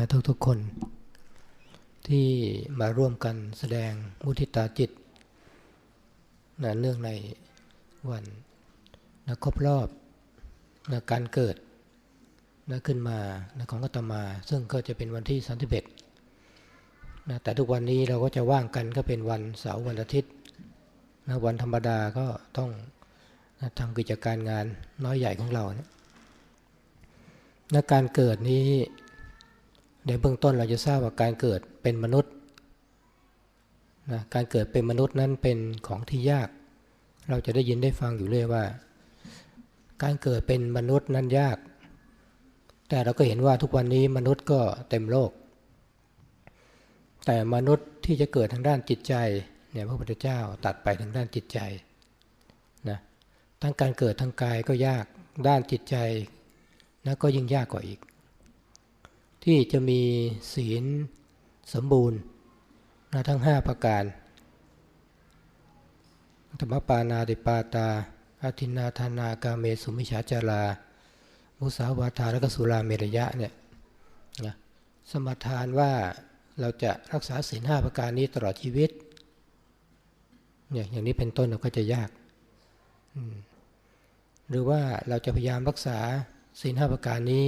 นะทุกๆคน ที่มาร่วมกันแสดงมุทิตาจิตนะเนื่องในวันนะครบรอบนะการเกิดนะขึ้นมานะของกัตมา ซึ่งก็จะเป็นวันที่31นะแต่ทุกวันนี้เราก็จะว่างกันก็เป็นวันเสาร์วันอาทิตย์นะวันธรรมดาก็ต้องนะทำกิจการงานน้อยใหญ่ของเรานะนะการเกิดนี้ ในเบื้องต้นเราจะทราบว่าการเกิดเป็นมนุษย์นะการเกิดเป็นมนุษย์นั้นเป็นของที่ยาก เราจะได้ยินได้ฟังอยู่เรื่อยว่า การเกิดเป็นมนุษย์นั้นยาก แต่เราก็เห็นว่าทุกวันนี้มนุษย์ก็เต็มโลก แต่มนุษย์ที่จะเกิดทางด้านจิตใจเนี่ยพระพุทธเจ้าตัดไปทางด้านจิตใจนะทั้งการเกิดทางกายก็ยากด้านจิตใจนะก็ยิ่งยากกว่าอีก ที่จะมีศีลสมบูรณ์นะทั้ง 5 ประการ ธรรมปานาติปาตาอาทินาธานากาเมสุมิชาจารา มุสาวาทาและกสุราเมรยะเนี่ยนะสมทานว่าเราจะรักษาศีลห้าประการนี้ตลอดชีวิตเนี่ยอย่างนี้เป็นต้นเราก็จะยาก หรือว่าเราจะพยายามรักษาศีลห้าประการนี้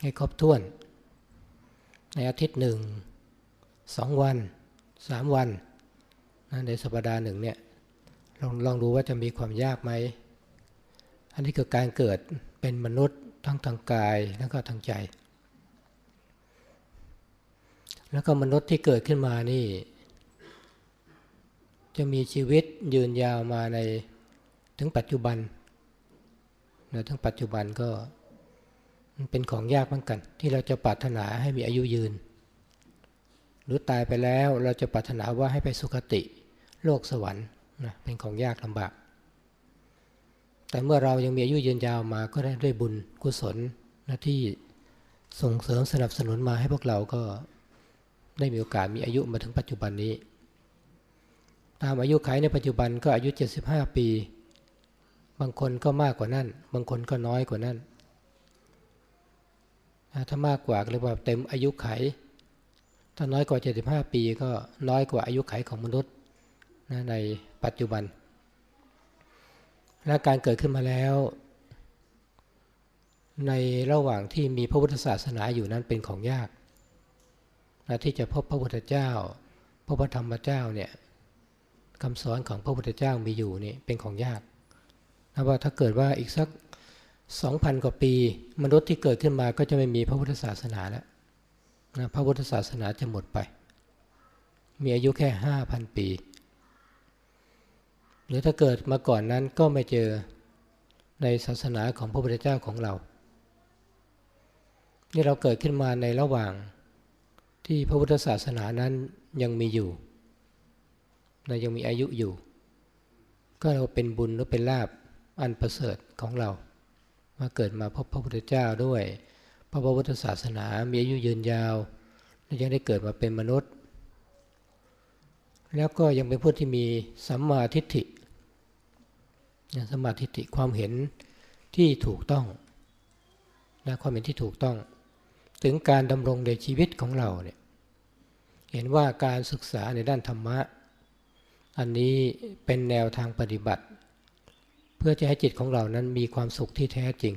ให้ครบถ้วน ในอาทิตย์หนึ่งสองวันสามวันในสัปดาห์หนึ่งเนี่ยลองลองดูว่าจะมีความยากไหม อันนี้คือการเกิดเป็นมนุษย์ทั้งทางกายแล้วก็ทางใจ แล้วก็มนุษย์ที่เกิดขึ้นมานี่ จะมีชีวิตยืนยาวมาในถึงปัจจุบันนะทั้งปัจจุบันก็ มันเป็นของยากเหมือนกัน ที่เราจะปรารถนาให้มีอายุยืน หรือตายไปแล้วเราจะปรารถนาว่าให้ไปสุคติ โลกสวรรค์นะเป็นของยากลำบาก แต่เมื่อเรายังมีอายุยืนยาวมาก็ได้ด้วยบุญกุศลนะที่ส่งเสริมสนับสนุนมาให้พวกเราก็ได้มีโอกาสมีอายุมาถึงปัจจุบันนี้ ตามอายุขัยในปัจจุบันก็อายุ 75 ปี บางคนก็มากกว่านั้น บางคนก็น้อยกว่านั้น ถ้ามากกว่าเรียกว่าเต็มอายุไข ถ้าน้อยกว่า 75 ปีก็น้อยกว่าอายุไขของมนุษย์นะในปัจจุบัน และการเกิดขึ้นมาแล้ว ในระหว่างที่มีพระพุทธศาสนาอยู่นั้นเป็นของยากนะที่จะพบพระพุทธเจ้า พระพธรรมเจ้าเนี่ยคำสอนของพระพุทธเจ้ามีอยู่นี่เป็นของยากนะว่าถ้าเกิดว่าอีกสัก สองพันกว่าปี มนุษย์ที่เกิดขึ้นมาก็จะไม่มีพระพุทธศาสนาแล้วนะพระพุทธศาสนาจะหมดไป มีอายุแค่ห้าพันปี หรือถ้าเกิดมาก่อนนั้นก็ไม่เจอในศาสนาของพระพุทธเจ้าของเรา นี่เราเกิดขึ้นมาในระหว่างที่พระพุทธศาสนานั้นยังมีอยู่นะยังมีอายุอยู่ ก็เราเป็นบุญหรือเป็นลาบอันประเสริฐของเรา มาเกิดมาพบพระพุทธเจ้าด้วย พระพุทธศาสนามีอายุยืนยาว และยังได้เกิดมาเป็นมนุษย์ แล้วก็ยังเป็นผู้ที่มีสัมมาทิฏฐิสัมมาทิฏฐิความเห็นที่ถูกต้องนะความเห็นที่ถูกต้อง ถึงการดำรงในชีวิตของเราเนี่ยเห็นว่าการศึกษาในด้านธรรมะ อันนี้เป็นแนวทางปฏิบัติ พื่อจะให้จิตของเรานั้นมีความสุขที่แท้จริง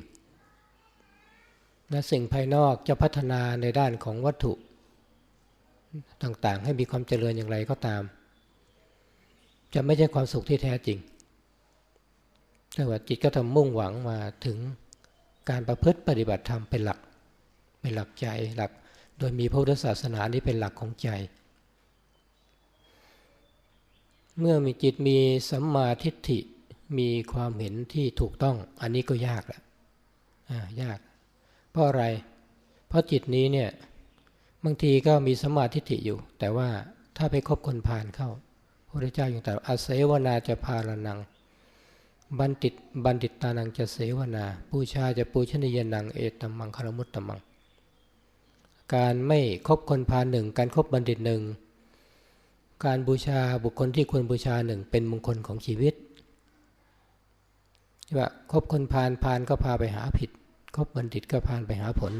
นะสิ่งภายนอกจะพัฒนาในด้านของวัตถุต่างๆ ให้มีความเจริญอย่างไรก็ตาม จะไม่ใช่ความสุขที่แท้จริง แต่ว่าจิตก็ทำมุ่งหวังมาถึงการประพฤติปฏิบัติธรรมเป็นหลัก เป็นหลักใจหลัก โดยมีพระพุทธศาสนานี้เป็นหลักของใจ เมื่อมีจิตมีสัมมาทิฏฐิ มีความเห็นที่ถูกต้อง อันนี้ก็ยากแหละยาก เพราะอะไร เพราะจิตนี้เนี่ยบางทีก็มีสมาทิฏฐิอยู่ แต่ว่าถ้าไปคบคนผ่านเข้าพระเจ้าอย่างแต่อาเสวนาจะพาลนัง บัณฑิตบัณฑิตตานังจะเสวนา ปูชาจะปูชนียนังเอตมังคารมุตตมัง การไม่คบคนพาหนึ่ง การครบบัณฑิตหนึ่ง การบูชาบุคคลที่ควรบูชาหนึ่งเป็นมงคลของชีวิต ว่าคบคนพาลพาลก็พาไปหาผิด คบบัณฑิตก็พาไปหาผล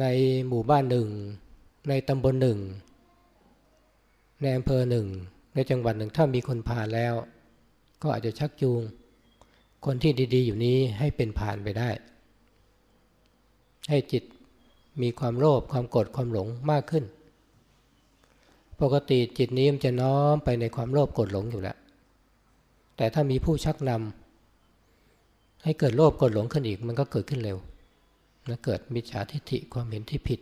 ในหมู่บ้านหนึ่ง ในตำบลหนึ่ง ในอำเภอหนึ่ง ในจังหวัดหนึ่งถ้ามีคนผ่านแล้ว ก็อาจจะชักจูง คนที่ดี ๆ อยู่นี้ให้เป็นผ่านไปได้ ให้จิตมีความโลภความโกรธความหลงมากขึ้น ปกติจิตนี้มันจะน้อมไปในความโลภโกรธหลงอยู่แล้ว แต่ถ้ามีผู้ชักนำให้เกิดโลภกรธหลงขึ้นอีก มันก็เกิดขึ้นเร็วนะเกิดมิจฉาทิฏฐิความเห็นที่ผิด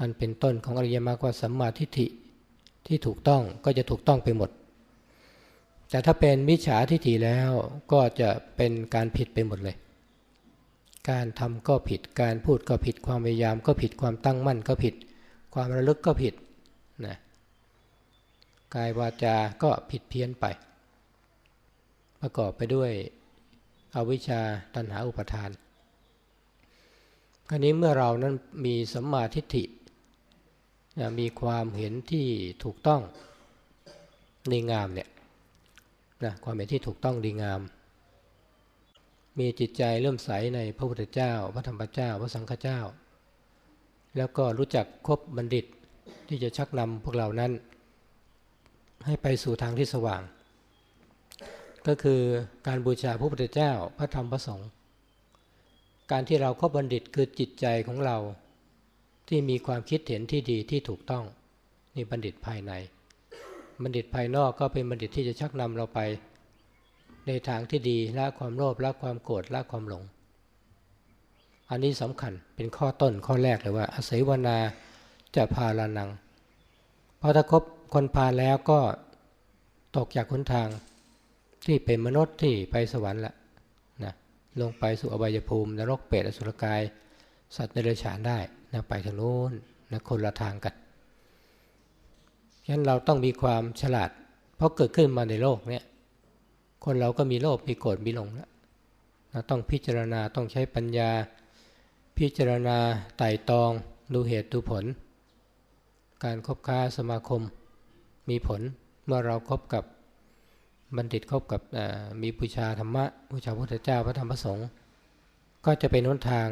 อันเป็นต้นของอริยมรรคว่าสัมมาทิฏฐิที่ถูกต้องก็จะถูกต้องไปหมด แต่ถ้าเป็นมิจฉาทิฏฐิแล้วก็จะเป็นการผิดไปหมดเลย การทำก็ผิด การพูดก็ผิด ความพยายามก็ผิด ความตั้งมั่นก็ผิด ความระลึกก็ผิดนะกายวาจาก็ผิดเพี้ยนไป ประกอบไปด้วยอวิชชาตัณหาอุปทานคราวนี้เมื่อเรานั้นมีสัมมาทิฏฐิมีความเห็นที่ถูกต้องดีงามเนี่ยนะความเห็นที่ถูกต้องดีงาม มีจิตใจเริ่มใสในพระพุทธเจ้า พระธรรมเจ้า พระสังฆเจ้า แล้วก็รู้จักคบบัณฑิตที่จะชักนำพวกเรานั้น ให้ไปสู่ทางที่สว่าง ก็คือการบูชาพระพุทธเจ้าพระธรรมพระสงฆ์การที่เราคบบัณฑิตคือจิตใจของเราที่มีความคิดเห็นที่ดีที่ถูกต้อง นี่บัณฑิตภายใน บัณฑิตภายนอกก็เป็นบัณฑิตที่จะชักนำเราไป ในทางที่ดีละความโลภละความโกรธละความหลง อันนี้สำคัญเป็นข้อต้นข้อแรกเลยว่า อาศัยวนาจะพาลานังพอถ้าคบคนพาแล้วก็ตกจากคนทาง ที่เป็นมนุษย์ที่ไปสวรรค์ละนะลงไปสู่อบายภูมินรกเปรตอสุรกาย สัตว์ในเรืฉานได้นะไปทางโน้นนะคนละทางกันฉะนั้นเราต้องมีความฉลาด เพราะเกิดขึ้นมาในโลกเนี้ยคนเราก็มีโลภมีโกรธมีหลงแล้วนะต้องพิจารณาต้องใช้ปัญญา พิจารณาไต่ตอง ดูเหตุดูผล การคบค้าสมาคมมีผลเมื่อเราครบกับ บัณฑิตคบกับมีบูชาธรรมะบูชาพระพุทธเจ้าพระธรรมพระสงฆ์ก็จะเป็นหนทาง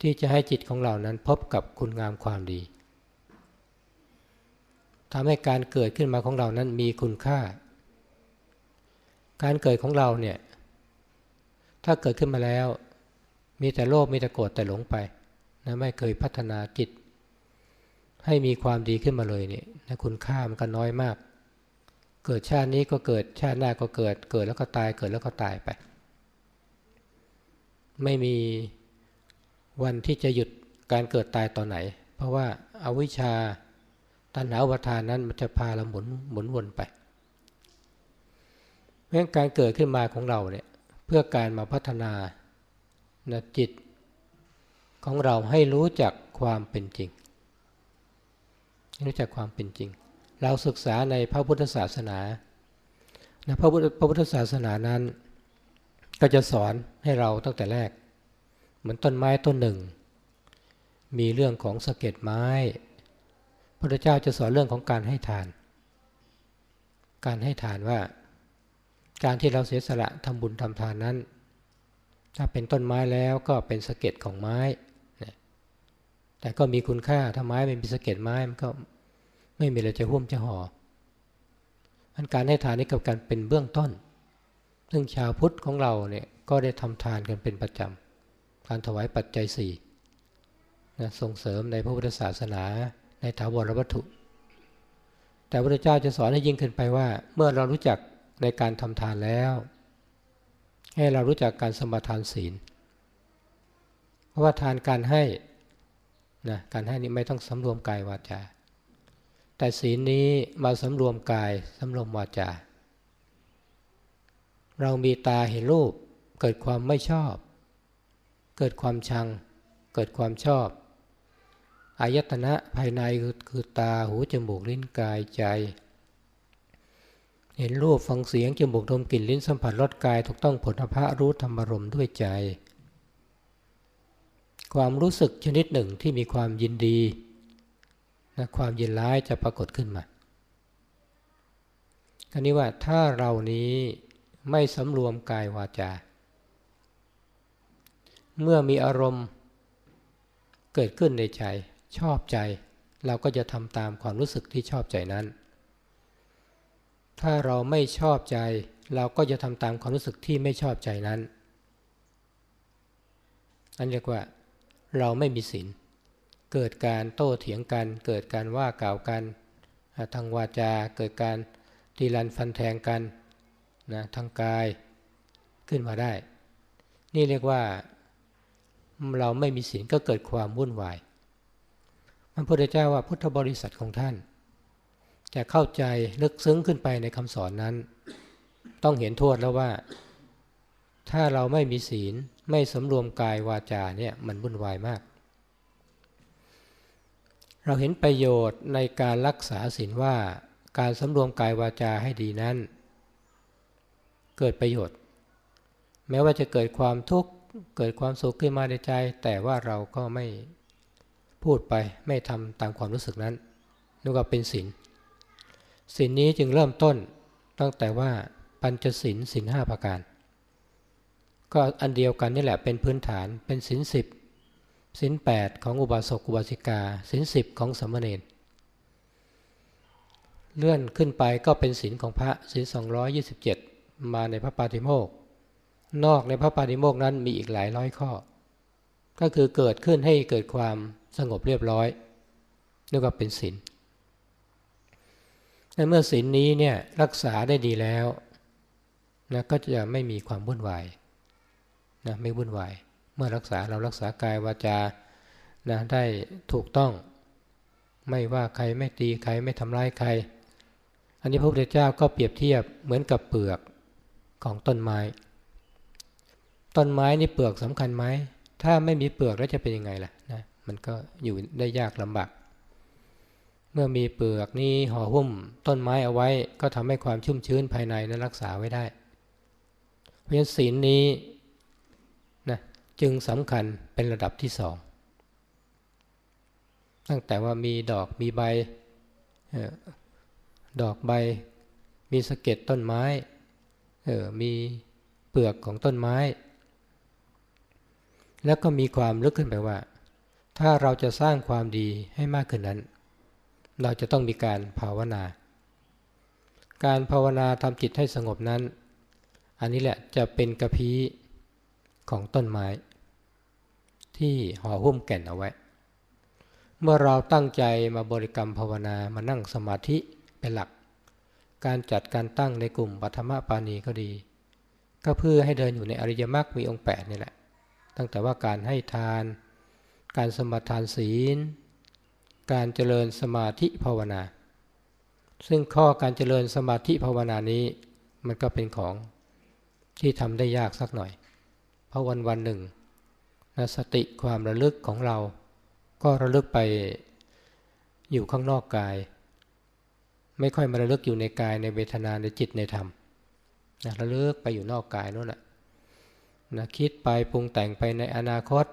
ที่จะให้จิตของเรานั้นพบกับคุณงามความดีทำให้การเกิดขึ้นมาของเรานั้นมีคุณค่า การเกิดของเราเนี่ย ถ้าเกิดขึ้นมาแล้ว มีแต่โลภมีแต่โกรธแต่หลงไปนะไม่เคยพัฒนาจิต ให้มีความดีขึ้นมาเลยเนี่ยนะคุณค่ามันก็น้อยมาก เกิดชาตินี้ก็เกิดชาติหน้าก็เกิด เกิดแล้วก็ตายเกิดแล้วก็ตายไป ไม่มีวันที่จะหยุดการเกิดตายต่อไหน เพราะว่าอาวิชชาตัณหาอุปทานนั้นมันจะพาเราหมุนหมุนวนไปเพราะการเกิดขึ้นมาของเราเนี่ยเพื่อการมาพัฒนาจิตของเราให้รู้จักความเป็นจริง รู้จักความเป็นจริง เราศึกษาในพระพุทธศาสนานะพระพุทธพระพุทธศาสนานั้น ก็จะสอนให้เราตั้งแต่แรก เหมือนต้นไม้ต้นหนึ่ง มีเรื่องของสะเก็ดไม้ พระพุทธเจ้าจะสอนเรื่องของการให้ทาน การให้ทานว่า การที่เราเสียสละทำบุญทำทานนั้น ถ้าเป็นต้นไม้แล้วก็เป็นสะเก็ดของไม้แต่ก็มีคุณค่าถ้าไม้ไม่มีสะเก็ดไม้มันก็ ไม่มีอะไรจะห่วมจะห่ออันการให้ทานนี้กับการเป็นเบื้องต้น ซึ่งชาวพุทธของเราเนี่ยก็ได้ทำทานกันเป็นประจำการถวายปัจจัยสี่นะส่งเสริมในพระพุทธศาสนาในถาวรวัตถุ แต่พระเจ้าจะสอนให้ยิ่งขึ้นไปว่า เมื่อเรารู้จักในการทำทานแล้ว ให้เรารู้จักการสมทานศีล เพราะว่าทานการให้นะการให้นี้ไม่ต้องสำรวมกายวาจา แต่ศีลนี้มาสำรวมกายสำรวมวาจา เรามีตาเห็นรูป เกิดความไม่ชอบ เกิดความชัง เกิดความชอบอายตนะภายในคือคือตาหูจมูกลิ้นกายใจ เห็นรูปฟังเสียงจมูกดมกลิ่นลิ้นสัมผัสรสกายถูกต้องผลพระรู้ธรรมรมด้วยใจ ความรู้สึกชนิดหนึ่งที่มีความยินดี นะความยินร้ายจะปรากฏขึ้นมาอันนี้ว่าถ้าเรานี้ไม่สำรวมกายวาจา เมื่อมีอารมณ์เกิดขึ้นในใจชอบใจ เราก็จะทำตามความรู้สึกที่ชอบใจนั้น ถ้าเราไม่ชอบใจ เราก็จะทำตามความรู้สึกที่ไม่ชอบใจนั้นอันเรียกว่าเราไม่มีศีล เกิดการโต้เถียงกัน เกิดการว่ากล่าวกันทางวาจาเกิดการตีรันฟันแทงกันนะทางกายขึ้นมาได้ นี่เรียกว่าเราไม่มีศีลก็เกิดความวุ่นวายพระพุทธเจ้าว่าพุทธบริษัทของท่าน จะเข้าใจลึกซึ้งขึ้นไปในคำสอนนั้น ต้องเห็นโทษแล้วว่า ถ้าเราไม่มีศีลไม่สำรวมกายวาจาเนี่ยมันวุ่นวายมาก เราเห็นประโยชน์ในการรักษาศีลว่าการสำรวมกายวาจาให้ดีนั้น เกิดประโยชน์ แม้ว่าจะเกิดความทุกข์เกิดความสุขขึ้นมาในใจ แต่ว่าเราก็ไม่พูดไปไม่ทำตามความรู้สึกนั้นนึกว่าเป็นศีลศีลนี้จึงเริ่มต้นตั้งแต่ว่าปัญจศีลศีลห้าประการ ก็อันเดียวกันนี่แหละเป็นพื้นฐานเป็นศีลสิบ ศีลแปดของอุบาสกอุบาสิกาศีลสิบของสมณเณรเลื่อนขึ้นไปก็เป็นศีลของพระศีล227 มาในพระปาติโมกนอกในพระปาติโมกนั้นมีอีกหลายร้อยข้อ ก็คือเกิดขึ้นให้เกิดความสงบเรียบร้อยเรียกว่าเป็นศีลในเมื่อศีลนี้เนี่ยรักษาได้ดีแล้วนะก็จะไม่มีความวุ่นวายนะไม่วุ่นวาย เมื่อรักษาเรารักษากายวาจานะได้ถูกต้อง ไม่ว่าใครไม่ตีใครไม่ทำร้ายใคร อันนี้พระพุทธเจ้าก็เปรียบเทียบเหมือนกับเปลือกของต้นไม้ ต้นไม้นี่เปลือกสำคัญไหมถ้าไม่มีเปลือกแล้วจะเป็นยังไงล่ะนะมันก็อยู่ได้ยากลำบากเมื่อมีเปลือกนี้ห่อหุ้มต้นไม้เอาไว้ ก็ทำให้ความชุ่มชื้นภายในนั้นรักษาไว้ได้ เพราะฉะนั้นศีลนี้ จึงสำคัญเป็นระดับที่สองตั้งแต่ว่ามีดอกมีใบดอกใบ มีสะเก็ดต้นไม้มีเปลือกของต้นไม้ แล้วก็มีความลึกขึ้นไปว่า ถ้าเราจะสร้างความดีให้มากขึ้นนั้น เราจะต้องมีการภาวนา การภาวนาทำจิตให้สงบนั้น อันนี้แหละจะเป็นกระพี้ของต้นไม้ ที่ห่อหุ้มแก่นเอาไว้ เมื่อเราตั้งใจมาบริกรรมภาวนามานั่งสมาธิเป็นหลัก การจัดการตั้งในกลุ่มปัทมปานีก็ดี ก็เพื่อให้เดินอยู่ในอริยมรรคมีองค์แปดนี่แหละ ตั้งแต่ว่าการให้ทาน การสมาทานศีล การเจริญสมาธิภาวนา ซึ่งข้อการเจริญสมาธิภาวนานี้มันก็เป็นของที่ทำได้ยากสักหน่อย เพราะวันวันหนึ่ง นะสติความระลึกของเรา ก็ระลึกไปอยู่ข้างนอกกาย ไม่ค่อยมาระลึกอยู่ในกายในเวทนาในจิตในธรรมนะระลึกไปอยู่นอกกายนั่นแหละนะคิดไปปรุงแต่งไปในอนาคต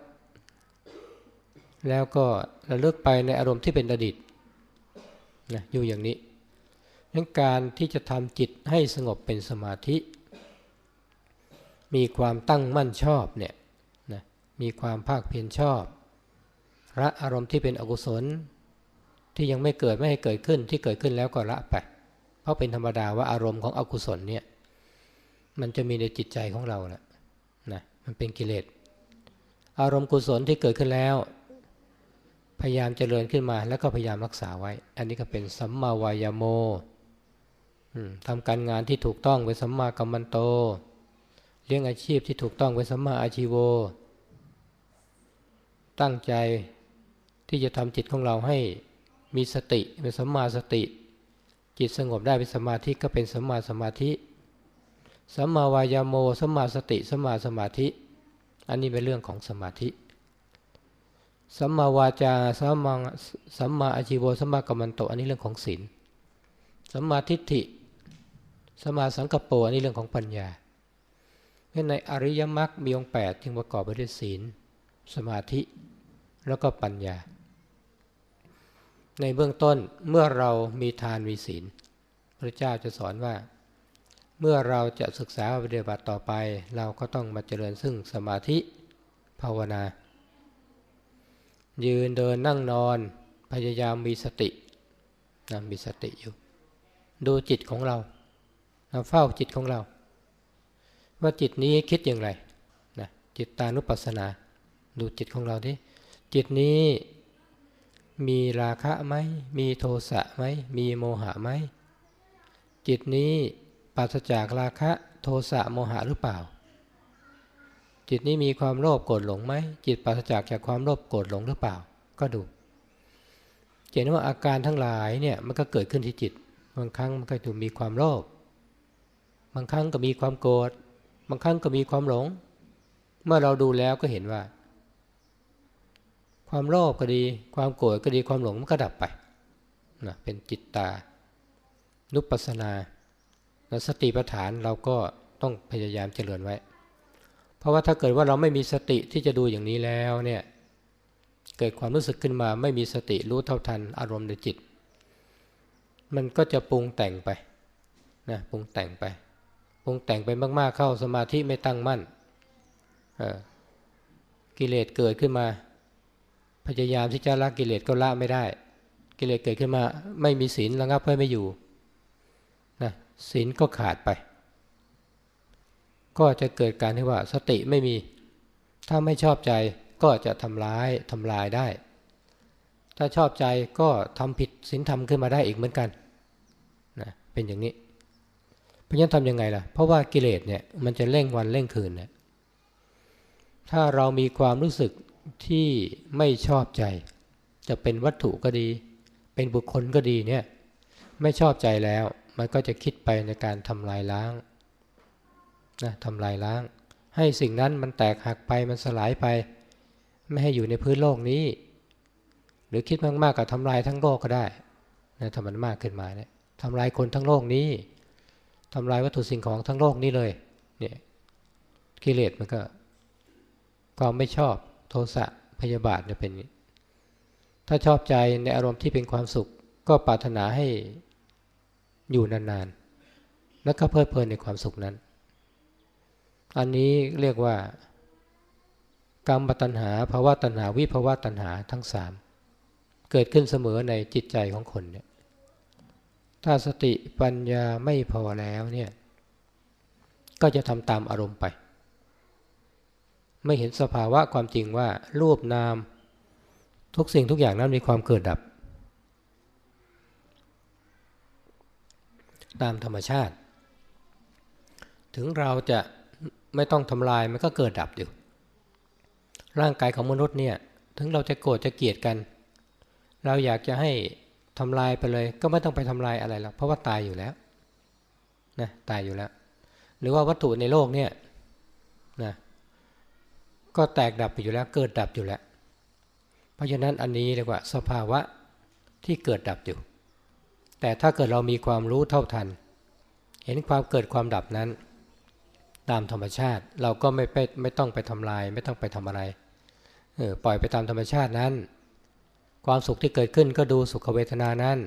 แล้วก็ระลึกไปในอารมณ์ที่เป็นอดีตนะอยู่อย่างนี้ดังการที่จะทำจิตให้สงบเป็นสมาธิ มีความตั้งมั่นชอบเนี่ย มีความภาคเพียรชอบละอารมณ์ที่เป็นอกุศล ที่ยังไม่เกิดไม่ให้เกิดขึ้นที่เกิดขึ้นแล้วก็ละไป เพราะเป็นธรรมดาว่าอารมณ์ของอกุศลเนี่ยมันจะมีในจิตใจของเราแหละนะมันเป็นกิเลสอารมณ์กุศลที่เกิดขึ้นแล้ว พยายามเจริญขึ้นมาแล้วก็พยายามรักษาไว้ อันนี้ก็เป็นสัมมาวายโมทำการงานที่ถูกต้องเป็นสัมมากัมมันโต เลี้ยงอาชีพที่ถูกต้องเป็นสัมมาอาชีโว ตั้งใจที่จะทำจิตของเราให้มีสติเป็นสัมมาสติ จิตสงบได้เป็นสมาธิก็เป็นสัมมาสมาธิสัมมาวายาโมสัมมาสติสัมมาสมาธิ อันนี้เป็นเรื่องของสมาธิสัมมาวาจาสัมมาสัมมาอาชีโวสัมมากัมมันโต อันนี้เรื่องของศีลสัมมาทิฏฐิสัมมาสังกปรอันนี้เรื่องของปัญญาในอริยมรรคมีองค์แปดจึงประกอบไปด้วยศีล สมาธิ แล้วก็ปัญญา ในเบื้องต้นเมื่อเรามีทานมีศีลพระเจ้าจะสอนว่า เมื่อเราจะศึกษาปฏิบัติต่อไป เราก็ต้องมาเจริญซึ่งสมาธิภาวนา ยืนเดินนั่งนอนพยายามมีสตินะมีสติอยู่ ดูจิตของเรานะเฝ้าจิตของเรา ว่าจิตนี้คิดอย่างไรนะจิตตานุปัสสนา ดูจิตของเราดิจิตนี้มีราคะไหม มีโทสะไหม มีโมหะไหม จิตนี้ปราศจากราคะโทสะโมหะหรือเปล่า จิตนี้มีความโลภโกรธหลงไหม จิตปราศจากจากความโลภโกรธหลงหรือเปล่า ก็ดูเห็นว่าอาการทั้งหลายเนี่ยมันก็เกิดขึ้นที่จิต บางครั้งมันก็ถูกมีความโลภ บางครั้งก็มีความโกรธ บางครั้งก็มีความหลง เมื่อเราดูแล้วก็เห็นว่า ความโลภก็ดี ความโกรธก็ดีความหลงมันก็ดับไปนะเป็นจิตตานุปัสสนาสติปัฏฐานเราก็ต้องพยายามเจริญไว้ เพราะว่าถ้าเกิดว่าเราไม่มีสติที่จะดูอย่างนี้แล้วเนี่ยเกิดความรู้สึกขึ้นมาไม่มีสติรู้เท่าทันอารมณ์ในจิต มันก็จะปรุงแต่งไปนะปรุงแต่งไปปรุงแต่งไปมาก ๆ เข้าสมาธิไม่ตั้งมั่นกิเลสเกิดขึ้นมา พยายามที่จะละกิเลสก็ละไม่ได้ กิเลสเกิดขึ้นมา ไม่มีศีลระงับไว้ไม่อยู่นะศีลก็ขาดไป ก็จะเกิดการที่ว่าสติไม่มี ถ้าไม่ชอบใจก็จะทำร้ายทำลายได้ ถ้าชอบใจก็ทำผิดศีลธรรมขึ้นมาได้อีกเหมือนกันนะเป็นอย่างนี้เพราะฉะนั้นทำยังไงล่ะ เพราะว่ากิเลสเนี่ยมันจะเร่งวันเร่งคืนเนี่ยถ้าเรามีความรู้สึก ที่ไม่ชอบใจ จะเป็นวัตถุก็ดี เป็นบุคคลก็ดีเนี่ย ไม่ชอบใจแล้ว มันก็จะคิดไปในการทำลายล้างนะทำลายล้าง ให้สิ่งนั้นมันแตกหักไปมันสลายไป ไม่ให้อยู่ในพื้นโลกนี้ หรือคิดมากๆกับทำลายทั้งโลกก็ได้นะถ้ามันมากขึ้นมาเนี่ยทำลายคนทั้งโลกนี้ทำลายวัตถุสิ่งของทั้งโลกนี้เลยเนี่ยกิเลสมันก็ความไม่ชอบ โทสะพยาบาทเนี่ยเป็นถ้าชอบใจในอารมณ์ที่เป็นความสุข ก็ปรารถนาให้อยู่นานๆ แล้วก็เพลิดเพลินในความสุขนั้น อันนี้เรียกว่ากรรมตัณหาภาวะตัณหาวิภาวะตัณหาทั้งสามเกิดขึ้นเสมอในจิตใจของคนเนี่ยถ้าสติปัญญาไม่พอแล้วเนี่ยก็จะทำตามอารมณ์ไป ไม่เห็นสภาวะความจริงว่ารูปนาม ทุกสิ่งทุกอย่างนั้นมีความเกิดดับ ตามธรรมชาติ ถึงเราจะไม่ต้องทำลายมันก็เกิดดับอยู่ ร่างกายของมนุษย์เนี่ยถึงเราจะโกรธจะเกลียดกัน เราอยากจะให้ทำลายไปเลยก็ไม่ต้องไปทำลายอะไรหรอกเพราะว่าตายอยู่แล้วนะตายอยู่แล้ว หรือว่าวัตถุในโลกเนี่ยนะ ก็แตกดับไปอยู่แล้วเกิดดับอยู่แล้ว เพราะฉะนั้นอันนี้เรียกว่าสภาวะที่เกิดดับอยู่ แต่ถ้าเกิดเรามีความรู้เท่าทัน เห็นความเกิดความดับนั้น ตามธรรมชาติเราก็ไม่ไปไม่ต้องไปทำลาย ไม่ต้องไปทำอะไรเออปล่อยไปตามธรรมชาตินั้น ความสุขที่เกิดขึ้นก็ดูสุขเวทนานั้น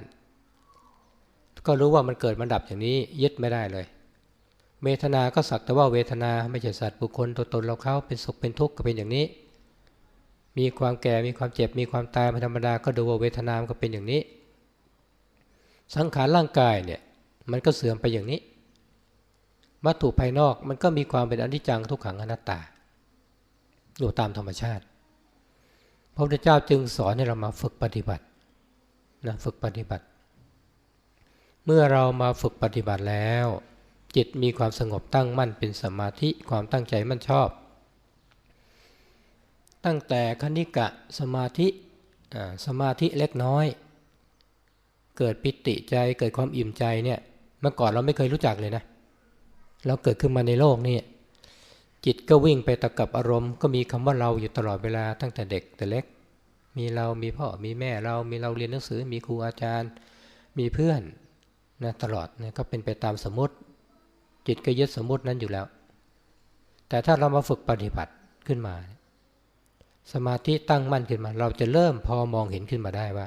ก็รู้ว่ามันเกิดมันดับอย่างนี้ยึดไม่ได้เลย เวทนาก็สักแต่ว่าเวทนาไม่ใช่สัตว์บุคคลตัวตนเราเขาเป็นสุขเป็นทุกข์ก็เป็นอย่างนี้ มีความแก่มีความเจ็บมีความตายเป็นธรรมดาก็ดูว่าเวทนามันก็เป็นอย่างนี้ สังขารร่างกายเนี่ยมันก็เสื่อมไปอย่างนี้ วัตถุภายนอกมันก็มีความเป็นอนิจจังทุกขังอนัตตาอยู่ตามธรรมชาติ พระพุทธเจ้าจึงสอนให้เรามาฝึกปฏิบัตินะฝึกปฏิบัติ เมื่อเรามาฝึกปฏิบัติแล้ว จิตมีความสงบตั้งมั่นเป็นสมาธิความตั้งใจมั่นชอบ ตั้งแต่คณิกะสมาธิสมาธิเล็กน้อย เกิดปิติใจเกิดความอิ่มใจเนี่ยเมื่อก่อนเราไม่เคยรู้จักเลยนะเราเกิดขึ้นมาในโลกนี่จิตก็วิ่งไปตะกับอารมณ์ ก็มีคำว่าเราอยู่ตลอดเวลาตั้งแต่เด็กแต่เล็ก มีเรามีพ่อมีแม่เรามีเราเรียนหนังสือ มีครูอาจารย์ มีเพื่อนนะตลอดนี่ยก็เป็นไปตามสมมติ จิตก็ยึดสมมตินั้นอยู่แล้ว แต่ถ้าเรามาฝึกปฏิบัติขึ้นมา สมาธิตั้งมั่นขึ้นมา เราจะเริ่มพอมองเห็นขึ้นมาได้ว่า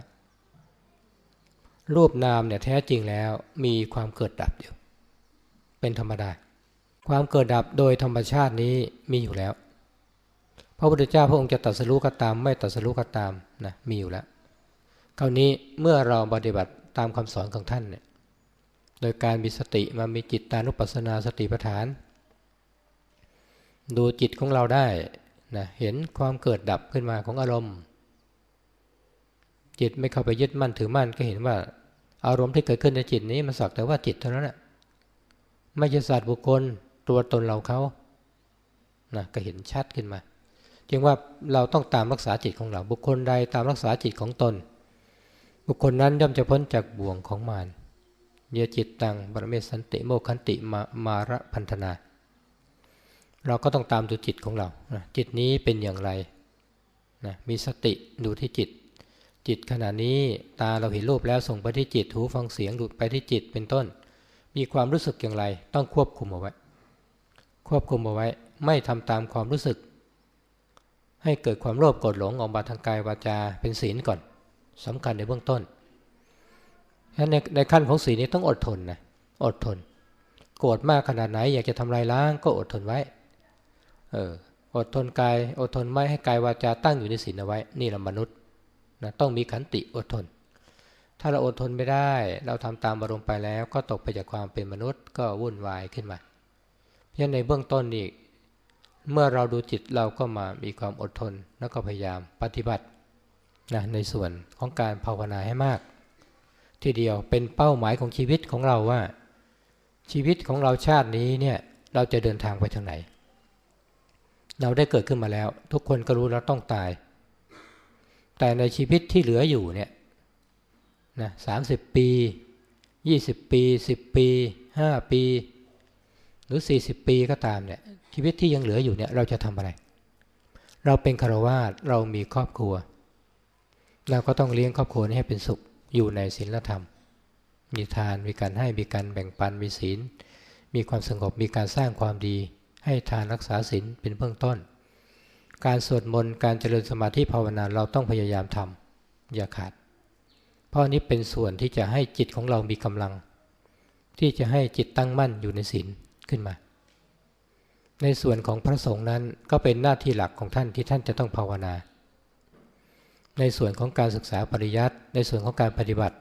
รูปนามเนี่ยแท้จริงแล้วมีความเกิดดับอยู่ เป็นธรรมดา ความเกิดดับโดยธรรมชาตินี้มีอยู่แล้วพพระพุทธเจ้าพระองค์จะตรัสรู้ก็ตาม ไม่ตรัสรู้ก็ตามนะมีอยู่แล้วคราวนี้เมื่อเราปฏิบัติตามคำสอนของท่านเนี่ย โดยการมีสติมามีจิตตานุปัสสนาสติปัฏฐาน ดูจิตของเราได้นะเห็นความเกิดดับขึ้นมาของอารมณ์ จิตไม่เข้าไปยึดมั่นถือมั่นก็เห็นว่า อารมณ์ที่เกิดขึ้นในจิตนี้มันสักแต่ว่าจิตเท่านั้นแหละไม่ใช่สัตว์บุคคลตัวตนเราเขานะก็เห็นชัดขึ้นมาจึงว่าเราต้องตามรักษาจิตของเรา บุคคลใดตามรักษาจิตของตน บุคคลนั้นย่อมจะพ้นจากบ่วงของมาร เยจิตตังบรเมสันติโมคันติมามาระพันธนา เราก็ต้องตามดูจิตของเรา จิตนี้เป็นอย่างไรนะมีสติดูที่จิต จิตขณะนี้ตาเราเห็นรูปแล้วส่งไปที่จิตหูฟังเสียงดูไปที่จิตเป็นต้น มีความรู้สึกอย่างไร ต้องควบคุมเอาไว้ ควบคุมเอาไว้ ไม่ทำตามความรู้สึก ให้เกิดความโลภโกรธหลงออกมาทางกายวาจาเป็นศีลก่อนสำคัญในเบื้องต้น ฉะนั้นในในขั้นของศีลนี้ต้องอดทนนะอดทน โกรธมากขนาดไหน อยากจะทำลายล้างก็อดทนไว้ เอออดทนกายอดทนไม่ให้กายวาจาตั้งอยู่ในศีลเอาไว้ นี่เรามนุษย์นะต้องมีขันติอดทน ถ้าเราอดทนไม่ได้ เราทำตามอารมณ์ไปแล้ว ก็ตกไปจากความเป็นมนุษย์ก็วุ่นวายขึ้นมา เพราะฉะนั้นในเบื้องต้นนี่เมื่อเราดูจิตเราก็มามีความอดทนแล้วก็พยายามปฏิบัตินะในส่วนของการภาวนาให้มาก ทีเดียวเป็นเป้าหมายของชีวิตของเราว่า ชีวิตของเราชาตินี้เนี่ยเราจะเดินทางไปทางไหน เราได้เกิดขึ้นมาแล้ว ทุกคนก็รู้แล้วต้องตาย แต่ในชีวิตที่เหลืออยู่เนี่ยนะสาปี 20 ปี 10 ปี 5 ปี หรือ 40 ปีก็ตามเนี่ยชีวิตที่ยังเหลืออยู่เนี่ยเราจะทำอะไร เราเป็นคารวาสเรามีครอบครัว เราก็ต้องเลี้ยงครอบครัวให้เป็นสุข อยู่ในศีลธรรม มีทานมีการให้มีการแบ่งปันมีศีล มีความสงบมีการสร้างความดี ให้ทานรักษาศีลเป็นเบื้องต้น การสวดมนต์การเจริญสมาธิภาวนาเราต้องพยายามทำอย่าขาด เพราะนี้เป็นส่วนที่จะให้จิตของเรามีกำลัง ที่จะให้จิตตั้งมั่นอยู่ในศีลขึ้นมา ในส่วนของพระสงฆ์นั้นก็เป็นหน้าที่หลักของท่านที่ท่านจะต้องภาวนา ในส่วนของการศึกษาปริยัติในส่วนของการปฏิบัติ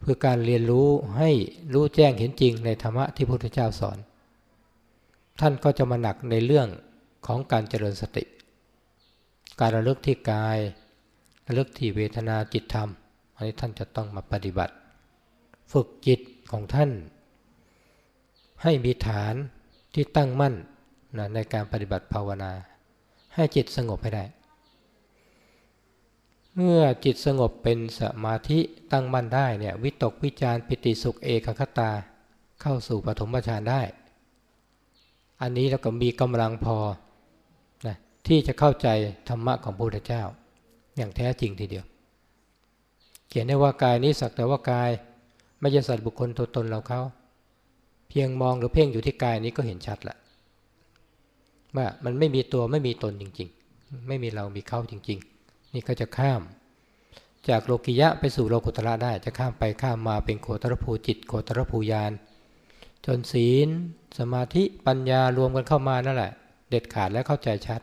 เพื่อการเรียนรู้ให้รู้แจ้งเห็นจริงในธรรมะที่พระพุทธเจ้าสอน ท่านก็จะมาหนักในเรื่องของการเจริญสติ การระลึกที่กายระลึกที่เวทนาจิตธรรม อันนี้ท่านจะต้องมาปฏิบัติ ฝึกจิตของท่าน ให้มีฐานที่ตั้งมั่นนะในการปฏิบัติภาวนา ให้จิตสงบให้ได้ เมื่อจิตสงบเป็นสมาธิตั้งมั่นได้เนี่ยวิตกวิจารปิติสุขเอกคตา เข้าสู่ปฐมฌานได้ อันนี้เราก็มีกำลังพอนะที่จะเข้าใจธรรมะของพระพุทธเจ้า อย่างแท้จริงทีเดียว เขียนได้ว่ากายนี้สักแต่ว่ากายไม่ใช่สัตว์บุคคลตัวตนเราเขาเพียงมองหรือเพ่งอยู่ที่กายนี้ก็เห็นชัดละว่ามันไม่มีตัวไม่มีตนจริง ๆ ไม่มีเรามีเขาจริง ๆ นี่ก็จะข้าม จากโลกิยะไปสู่โลกุตระได้จะข้ามไปข้ามมาเป็นโคตรภูจิต โคตรภูยาน จนศีล สมาธิปัญญารวมกันเข้ามานั่นแหละ เด็ดขาดและเข้าใจชัด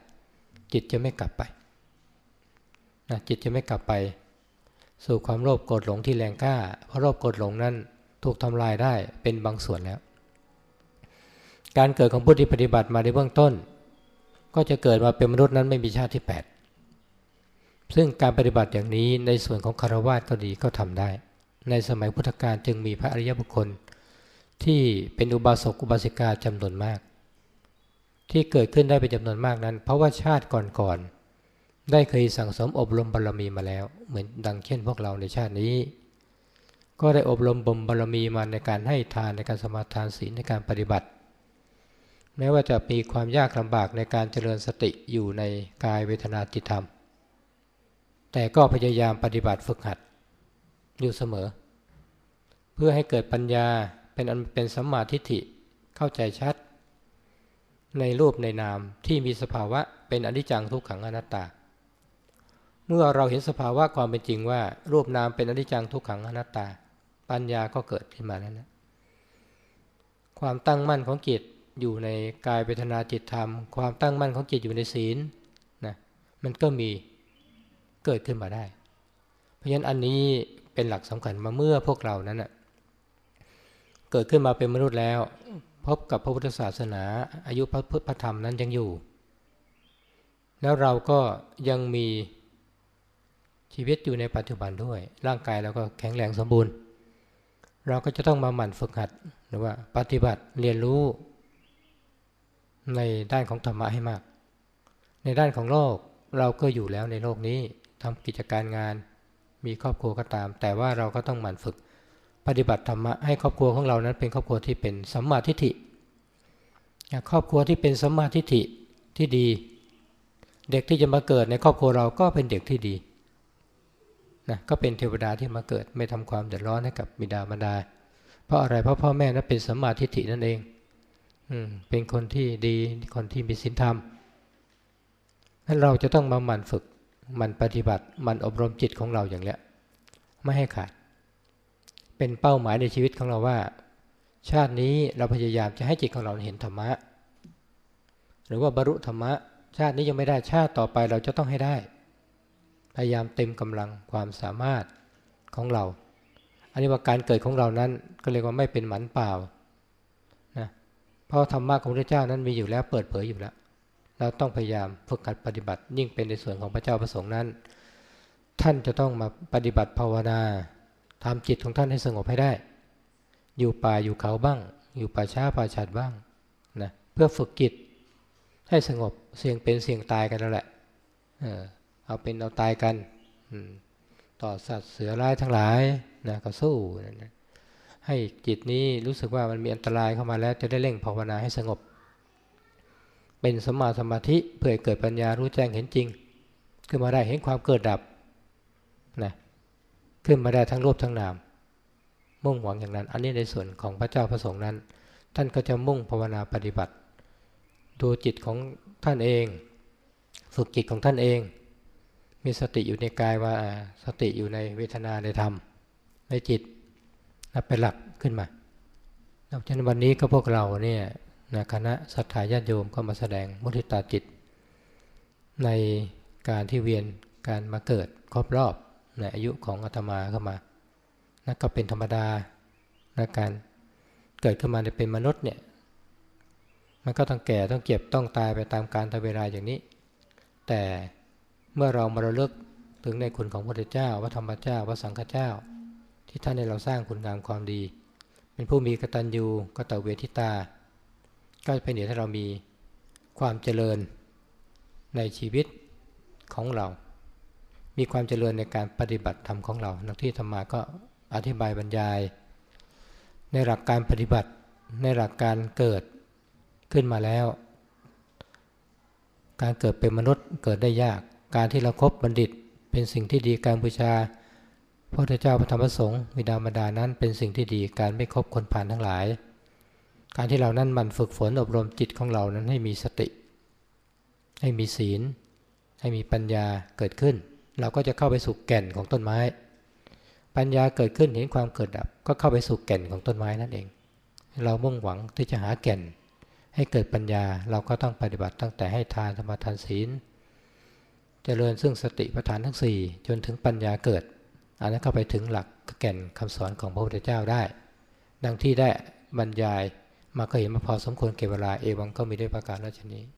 จิตจะไม่กลับไปนะจิตจะไม่กลับไป สู่ความโลภโกรธหลงที่แรงกล้า เพราะโลภโกรธหลงนั้นถูกทำลายได้เป็นบางส่วนแล้ว การเกิดของพุทธิปฏิบัติมาในเบื้องต้น ก็จะเกิดมาเป็นมนุษย์นั้นไม่มีชาติที่ 8 ซึ่งการปฏิบัติอย่างนี้ในส่วนของคารวะก็ดีก็ทำได้ ในสมัยพุทธกาลจึงมีพระอริยบุคคล ที่เป็นอุบาสกอุบาสิกาจำนวนมาก ที่เกิดขึ้นได้เป็นจำนวนมากนั้น เพราะว่าชาติก่อนๆได้เคยสั่งสมอบรมบารรมีมาแล้ว เหมือนดังเช่นพวกเราในชาตินี้ ก็ได้อบรมบ่มบารรมีมาในการให้ทานในการสมาทานศีลในการปฏิบัติแม้ว่าจะมีความยากลำบากในการเจริญสติอยู่ในกายเวทนาจิตธรรม แต่ก็พยายามปฏิบัติฝึกหัด อยู่เสมอ เพื่อให้เกิดปัญญาเป็นอันเป็นสัมมาทิฏฐิเข้าใจชัด ในรูปในนามที่มีสภาวะเป็นอนิจจังทุกขังอนัตตา เมื่อเราเห็นสภาวะความเป็นจริงว่า รูปนามเป็นอนิจจังทุกขังอนัตตา ปัญญาก็เกิดขึ้นมาแล้วนะความตั้งมั่นของจิตอยู่ในกายเวทนาจิตธรรม ความตั้งมั่นของจิตอยู่ในศีลนะมันก็มี เกิดขึ้นมาได้ เพราะฉะนั้นอันนี้เป็นหลักสำคัญมาเมื่อพวกเรานั้นเกิดขึ้นมาเป็นมนุษย์แล้ว พบกับพระพุทธศาสนา อายุพระพุทธธรรมนั้นยังอยู่ แล้วเราก็ยังมีชีวิตอยู่ในปัจจุบันด้วย ร่างกายเราก็แข็งแรงสมบูรณ์ เราก็จะต้องมาหมั่นฝึกหัดหรือว่าปฏิบัติเรียนรู้ ในด้านของธรรมะให้มาก ในด้านของโลกเราก็อยู่แล้วในโลกนี้ ทำกิจการงาน มีครอบครัวก็ตาม แต่ว่าเราก็ต้องหมั่นฝึก ปฏิบัติธรรมะให้ครอบครัวของเรานั้นเป็นครอบครัวที่เป็นสัมมาทิฏฐิครอบครัวที่เป็นสัมมาทิฏฐิที่ดี เด็กที่จะมาเกิดในครอบครัวเราก็เป็นเด็กที่ดีนะก็เป็นเทวดาที่มาเกิดไม่ทำความเดือดร้อนให้กับบิดามารดา เพราะอะไรเพราะพ่อแม่นั้นเป็นสัมมาทิฏฐินั่นเองอืมเป็นคนที่ดีคนที่มีศีลธรรมนั้นเราจะต้องมาหมั่นฝึก มันปฏิบัติมันอบรมจิตของเราอย่างเนี้ยไม่ให้ขาด เป็นเป้าหมายในชีวิตของเราว่า ชาตินี้เราพยายามจะให้จิตของเราเห็นธรรมะ หรือว่าบรรลุธรรมะ ชาตินี้ยังไม่ได้ชาติต่อไปเราจะต้องให้ได้ พยายามเต็มกำลังความสามารถของเรา อันนี้ว่าการเกิดของเรานั้นก็เรียกว่าไม่เป็นหมันเปล่านะเพราะธรรมะของพระเจ้านั้นมีอยู่แล้วเปิดเผยอยู่แล้ว เราต้องพยายามฝึกหัดปฏิบัติ ยิ่งเป็นในส่วนของพระเจ้าประสงค์นั้น ท่านจะต้องมาปฏิบัติภาวนาทำจิตของท่านให้สงบให้ได้ อยู่ป่าอยู่เขาบ้าง อยู่ป่าช้าป่าฉัดบ้างนะเพื่อฝึกจิตให้สงบเสี่ยงเป็นเสี่ยงตายกันแล้วแหละเออเอาเป็นเอาตายกันต่อสัตว์เสือร้ายทั้งหลายนะก็สู้นะให้จิตนี้รู้สึกว่ามันมีอันตรายเข้ามาแล้วจะได้เร่งภาวนาให้สงบ เป็นสมาสมาธิเพื่อเกิดปัญญารู้แจ้งเห็นจริง ขึ้นมาได้เห็นความเกิดดับนะขึ้นมาได้ทั้งรูปทั้งนาม มุ่งหวังอย่างนั้น อันนี้ในส่วนของพระเจ้าพระสงฆ์นั้น ท่านก็จะมุ่งภาวนาปฏิบัติ ดูจิตของท่านเอง ฝึกจิตของท่านเอง มีสติอยู่ในกายว่าสติอยู่ในเวทนาในธรรม ในจิตนับเป็นหลักขึ้นมาดังนั้นวันนี้ก็พวกเราเนี่ย นะคณะสัตยาญาติโยมก็มาแสดงมุทิตาจิต ในการที่เวียนการมาเกิดครบรอบในอายุของอาตมาเข้ามานั่นก็เป็นธรรมดาในการเกิดขึ้นมาเป็นมนุษย์เนี่ยมันก็ต้องแก่ต้องเก็บต้องตายไปตามการตามเวลาอย่างนี้ แต่เมื่อเรามาระลึกถึงในคุณของพระพุทธเจ้าพระธรรมเจ้าพระสังฆเจ้า ที่ท่านให้เราสร้างคุณงามความดี เป็นผู้มีกตัญญูกตเวทิตา ก็เป็นเหตุให้เรามีความเจริญในชีวิตของเรา มีความเจริญในการปฏิบัติธรรมของเรา นักที่ธรรมาก็อธิบายบรรยาย ในหลักการปฏิบัติ ในหลักการเกิดขึ้นมาแล้ว การเกิดเป็นมนุษย์เกิดได้ยาก การที่เราครบบัณฑิตเป็นสิ่งที่ดี การบูชาพระพุทธเจ้าพระธรรมพระสงฆ์วิดามดานั้นเป็นสิ่งที่ดี การไม่คบคนผ่านทั้งหลาย การที่เรานั้นมันฝึกฝนอบรมจิตของเรานั้นให้มีสติ ให้มีศีล ให้มีปัญญาเกิดขึ้น เราก็จะเข้าไปสู่แก่นของต้นไม้ ปัญญาเกิดขึ้นเห็นความเกิดดับ ก็เข้าไปสู่แก่นของต้นไม้นั่นเอง เรามุ่งหวังที่จะหาแก่น ให้เกิดปัญญาเราก็ต้องปฏิบัติตั้งแต่ให้ทานธรรมทานศีลเจริญซึ่งสติปัฏฐานทั้ง 4 จนถึงปัญญาเกิด อันนั้นเข้าไปถึงหลักแก่นคำสอนของพระพุทธเจ้าได้ ดังที่ได้บรรยาย มาก็เห็นมาพอสมควรเก็บเวลาเอวังก็มีด้วยประการราชนี้